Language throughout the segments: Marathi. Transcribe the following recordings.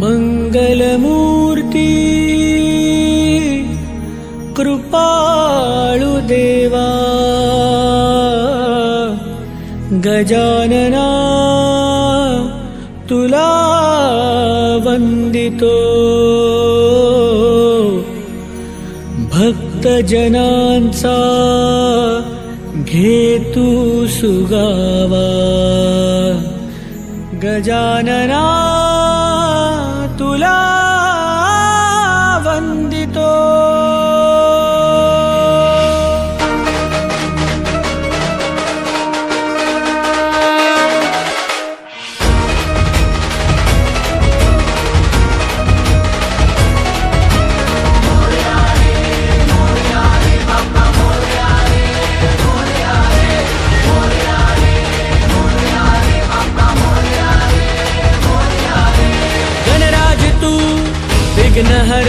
मङ्गलमूर्ती कृपाळु देवा। गजानना तुला वन्दितो भक्तजनांचा घेतु सुगावा। गजानना love.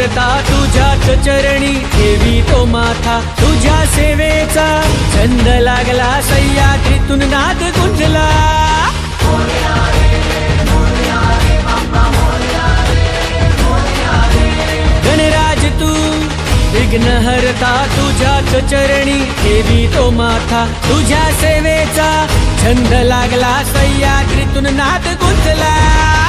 विघ्नहरता तुझ्याच चरणी ठेवी तो माथा तुझ्या सेवेचा छंद लागला सह्याद्रीतून नाद गुंजला. गणराज तू विघ्नहरता तुझ्याच चरणी ठेवी तो माथा तुझ्या सेवेचा छंद लागला सह्याद्रीतून नाद गुंजला.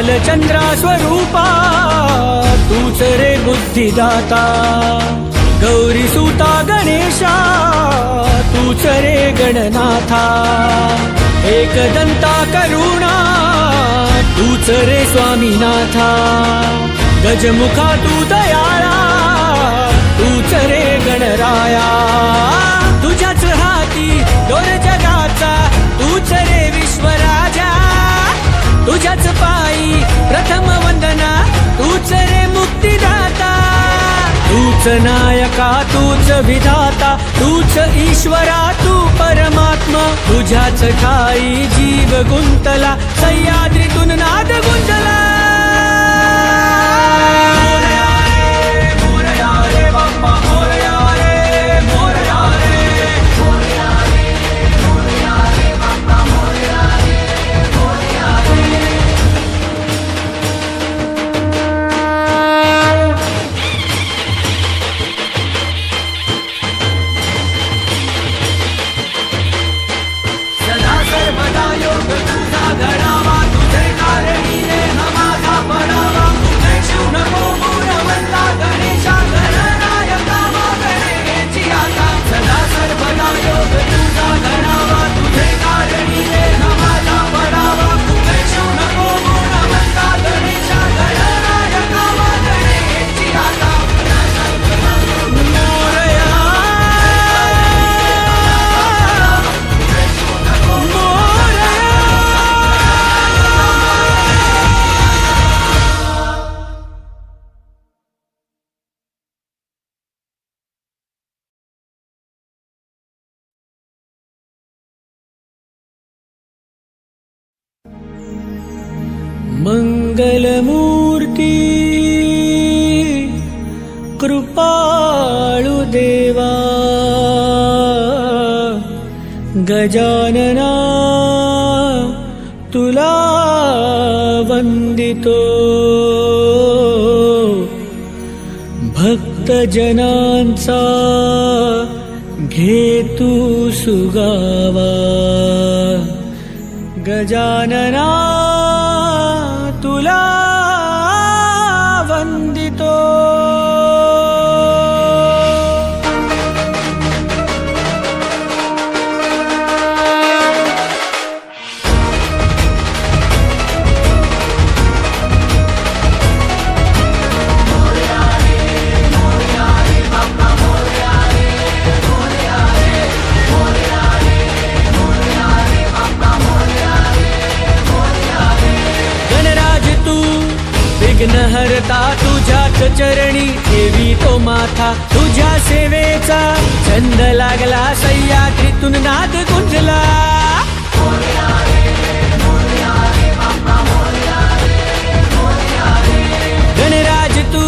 बालचंद्रा स्वरूपा तूच रे बुद्धिदाता. गौरी सुता गणेशा तूच रे गणनाथा. एकदंता करुणा तूच रे स्वामीनाथा. गजमुखा तू दयाळा तूच रे गणराया. तुझ्याच हाती दोर जगाचा तूच रे विश्व तुझ्याच पायी प्रथम वंदना तूच रे मुक्तिदाता. तूच नायका तूच विधाता तूच ईश्वरा तू परमात्मा. तुझ्याच ठाई जीव गुंतला सह्याद्रीतून नाद गुंतला मोरया रे बाप्पा, गजानना तुला वन्दितो भक्तजनांचा घेतु सुगावा। गजानना तुला सह्याद्रीतून नाद गुंजला गणराज तू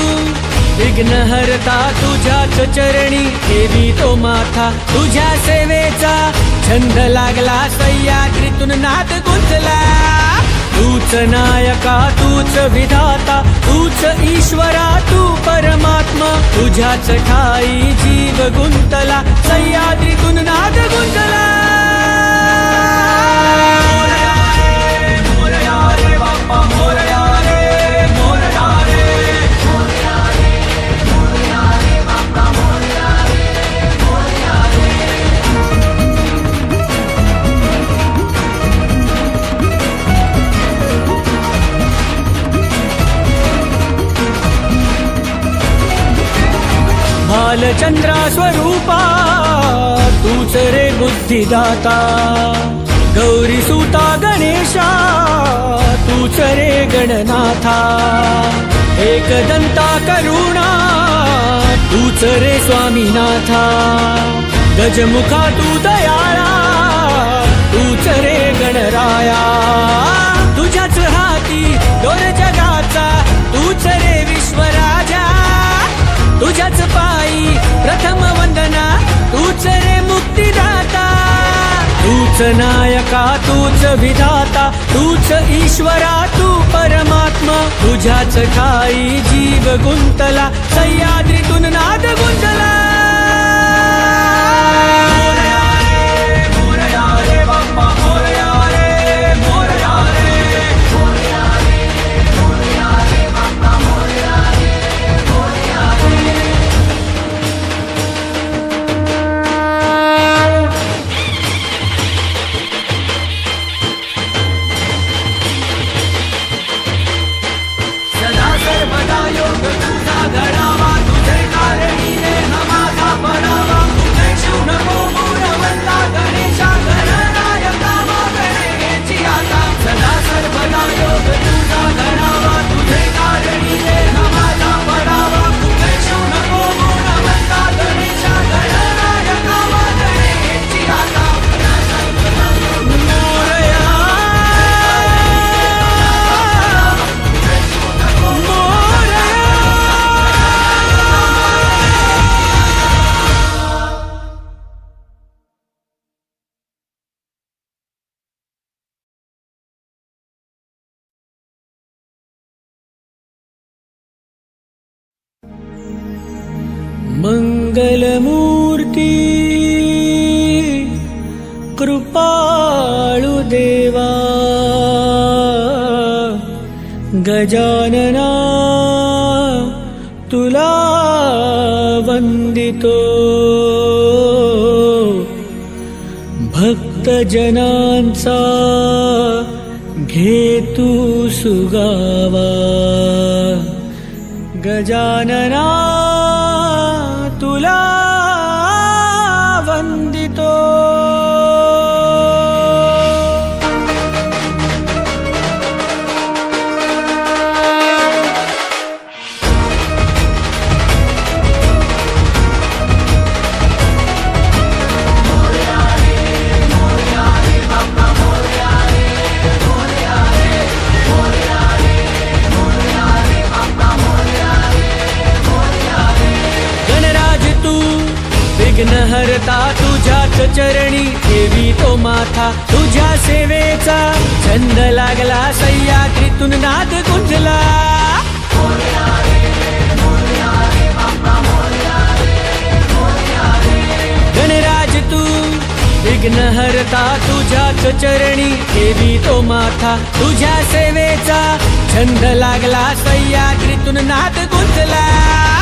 विघ्न हरता तुझ्याच चरणी देवी तो माथा तुझ्या सेवेचा छंद लागला सह्याद्रीतून नाद गुंजला तूच नायका तूच विधाता तूच ईश्वरा तू परमात्मा. तुझ्याच ठाई जीव गुंतला सह्याद्रीतून नाद गुंतला स्वरूपा तूच रे बुद्धिदाता. गौरी सुता गणेशा तूच रे गणनाथा. एकदंता करुणा तूच रे स्वामीनाथा. गजमुखा तू दयाळा तूच रे गणराया. तुझ्याच हाती दोर जगाचा तूच रे विश्वराजा. तुझ्याच पायी प्रथम वंदना तूच रे मुक्तीदाता. तूच नायका तूच विधाता तूच ईश्वरा तू परमात्मा. तुझ्याच काही जीव गुंतला सह्याद्रीतून नाद गुंतला गजानना तुला वन्दितो घेतु सुगावा। गजानना तुझ्या सेवेचा छंद लागला सह्याद्रीतून नाद गुंजला. गणराज तू विघ्न हरता तुझ्याच चरणी देवी तो माथा. तुझ्या सेवेचा छंद लागला सह्याद्रीतून नाद गुंजला.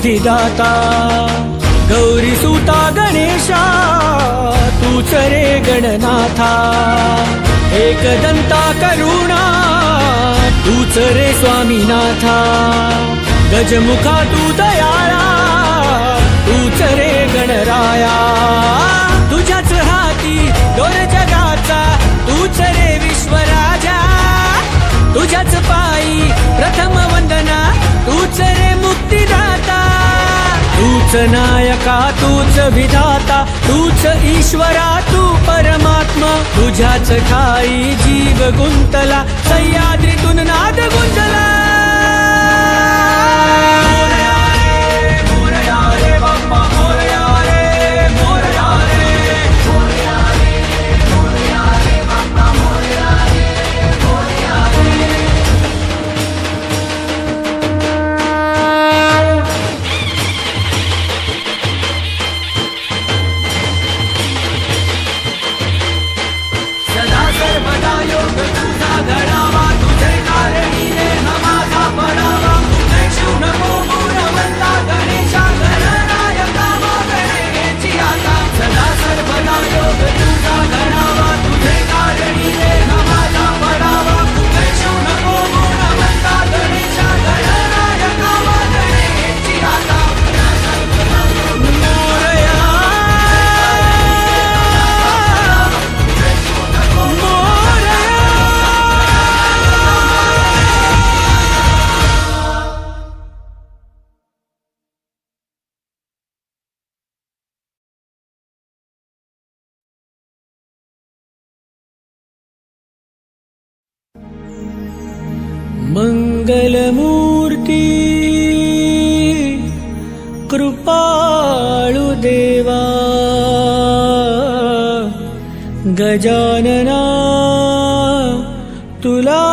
मुक्तिदाता गौरी सुता गणेशा तूच रे गणनाथा एकदंता करुणा तूच रे स्वामीनाथा गजमुखा तू दयाळा तूच रे गणराया तुझ्याच हाती दोन जगाचा तूच रे विश्वराजा तुझ्याच पायी प्रथम वंदना तूच नायका तूच विधाता तूच ईश्वरा तू परमात्मा. तुझ्याच ठाई जीव गुंतला सह्याद्रीतून गजानना तुला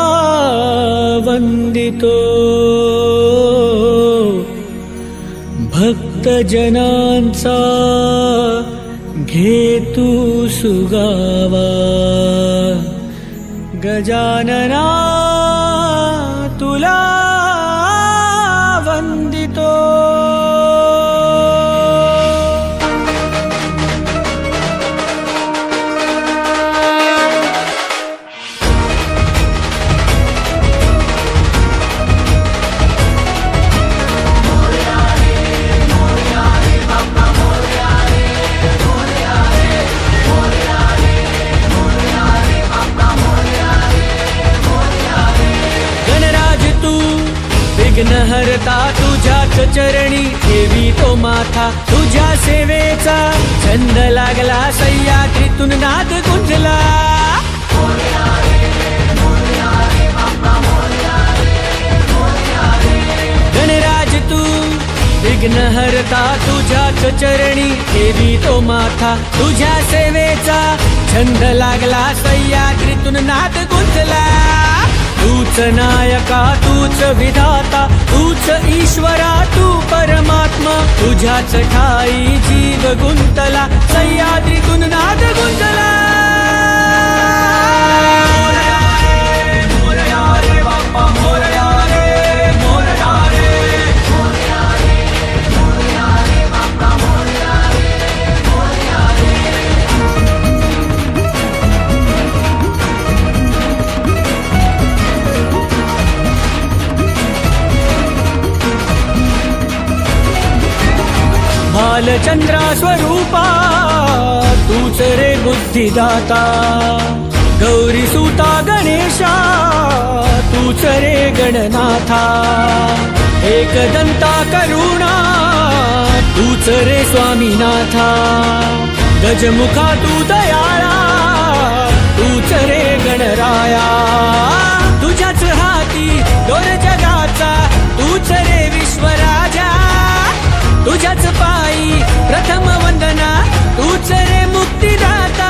वन्दितो भक्तजनांचा घेतु सुगावा। गजानना तुला सेवेचा छंद लागला सह्याद्रीतून नाद गुंजला गणराज तू विघ्नहरता तुझ्याच चरणी ठेवी तो माथा तुझ्या सेवेचा छंद लागला सह्याद्रीतून नाद गुंजला तूच नायका तूच विधाता तूच ईश्वरा तू परमात्मा. तुझ्याच ठाई जीव गुंतला सह्याद्री गुणनाद गुंजला चंद्रा स्वरूपा तूच रे बुद्धिदाता. गौरी सुता गणेशा तूच रे गणनाथा. एकदंता करुणा तूच रे स्वामीनाथा. गजमुखा तू दयाळा तूच रे गणराया. तुझ्याच हाती दोर जगाचा तूच रे विश्वराजा. तुझ्याच पायी प्रथम वंदना तूच रे मुक्तीदाता.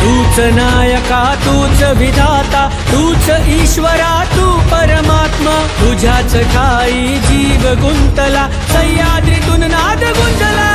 तूच नायका तूच विधाता तूच ईश्वरा तू परमात्मा. तुझ्याच ठाई जीव गुंतला सह्याद्रीतून नाद गुंतला